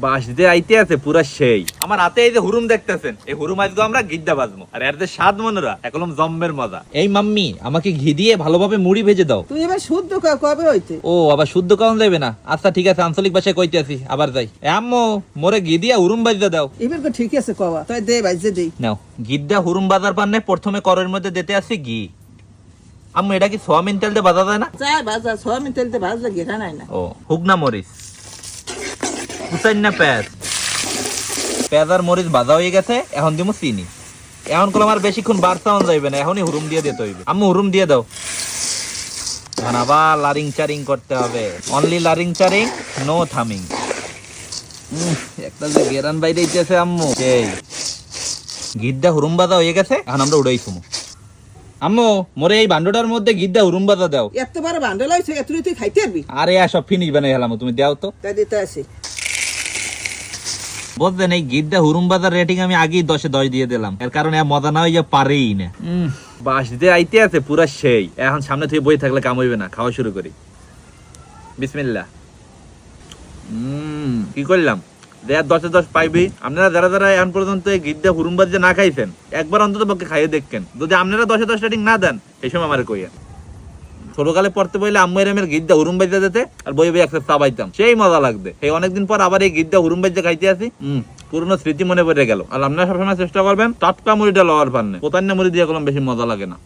বাস দিতে আইতে আছে পুরা সেই। আমার হাতে এই যে হুরুম দেখতেছেন এই হুরুম আজকে আমরা গিদ্দা বাজবো আর এর যে স্বাদ মনেরা একলম জম্বের মজা। এই মাম্মি আমাকে ঘি দিয়ে ভালোভাবে মুড়ি ভেজে দাও। তুই এবার শুদ্ধ ক- কবে হইতে ও আবার শুদ্ধ কারণ যাবে না? আচ্ছা ঠিক আছে আঞ্চলিক ভাষায় কইতে আছি আবার যাই। এ আম্মু মোরে ঘি দিয়া হুরুম বাজতে দাও। এবার তো ঠিক আছে কবা তাই দে দেই। নাও গিদ্দা হুরুম বাজার পান্নে প্রথমে করের মধ্যে দিতে আসি ঘি। আম্মু এটা কি সোয়াবিন তেল দিয়ে বাজা যায় না? যা বাজা ঘেরা নাই না। ও হুগনা মরিচ। হুসাইন না পেঁয়াজ। পেঁয়াজ আর মরিচ ভাজা হয়ে গেছে এখন দিব চিনি। এখন বেশিক্ষণ বাড়তাও যাইবে না এখনই হুরুম দিয়ে দিতে হইবে। আম্মু হুরুম দিয়ে দাও। এখন আবার লারিং চারিং করতে হবে। অনলি লারিং চারিং নো থামিং একটা যে গেরান বাইরে ইতেছে আম্মু। সেই গিদ্দা হুরুম বাজা হয়ে গেছে এখন আমরা উড়াই শুমু আম্মু মোরে এই বান্ডটার মধ্যে গিদ্দা হুরুম বাজা দাও। এত বড় বান্ডল হয়েছে এত তুই খাইতে পারবি? আরে সব ফিনিশ বানাই হেলাম তুমি দাও তো। তাই দিতে আসি। বুঝলেন এই গিদ্দা হুরুম বাজার রেটিং আমি আগেই দশে দশ দিয়ে দিলাম। এর কারণে মজা না হইয়া পারেই না। বাস দিতে আইতে আছে পুরা সেই। এখন সামনে থেকে বই থাকলে কাম হইবে না খাওয়া শুরু করি। বিসমিল্লাহ। উম, কি করলাম? দেয়ার দশে দশ পাইবি। আপনারা যারা যারা এখন পর্যন্ত এই গিদ্দা হুরুম বাজে না খাইছেন একবার অন্তত পক্ষে খাইয়ে দেখেন। যদি আপনারা দশে দশ রেটিং না দেন এই সময় আমার কইয়া ছোটকালে পড়তে বইলে আম্মু এরমের গিদ্দা হুরুম বাইজা যেতে আর বই বই একসাথে চাবাইতাম সেই মজা লাগবে। এই অনেকদিন পর আবার এই গিদ্দা হুরুম বাইজা খাইতে আসি। হম পুরনো স্মৃতি মনে পড়ে গেল। আর আপনারা সবসময় চেষ্টা করবেন টাটকা মুড়িটা লওয়ার পান্নে। কোথায় মুড়ি দিয়ে গেলাম বেশি মজা লাগে না।